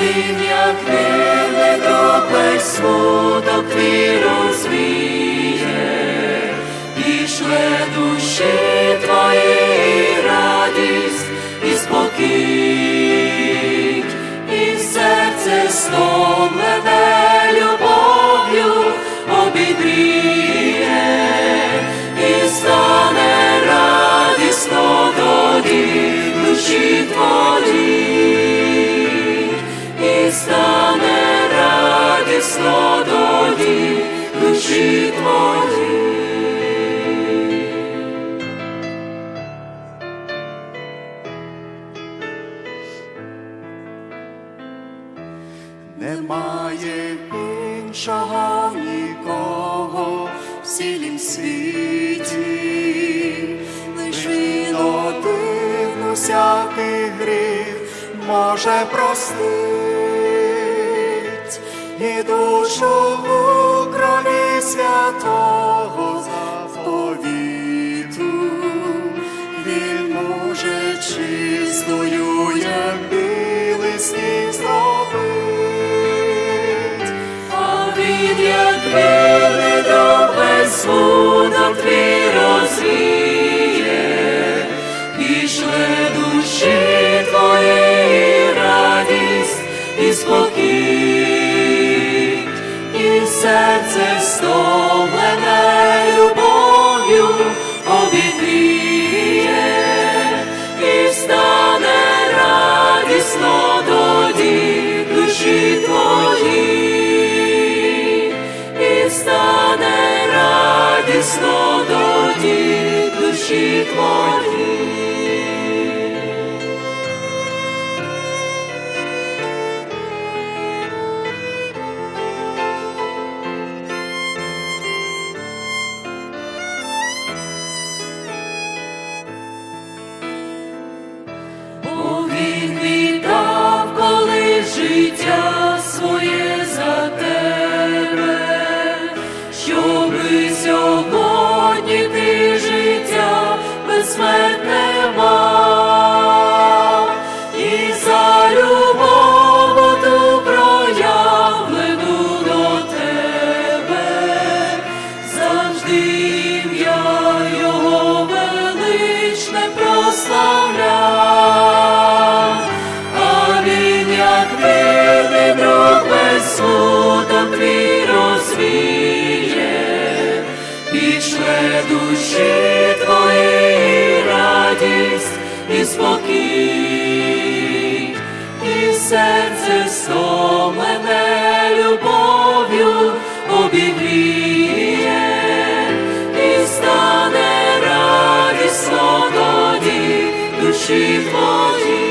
він, як друг, весь смуток твій розвіє, пішле душі твої радість і спокій, і серце стомлене любов'ю обігріє, і стане радісно тоді душі твої, Немає іншого нікого в цілім світі, лиш він один усякий гріх може простить. І душу у крові святого і спокій, і серце стомлене любов'ю обігріє, і стане радісно тоді душі твої, і стане радісно тоді душі твої. 주 душі твої радість і спокій, і серце стомлене любов'ю обігріє, і стане радісно тоді душі твої.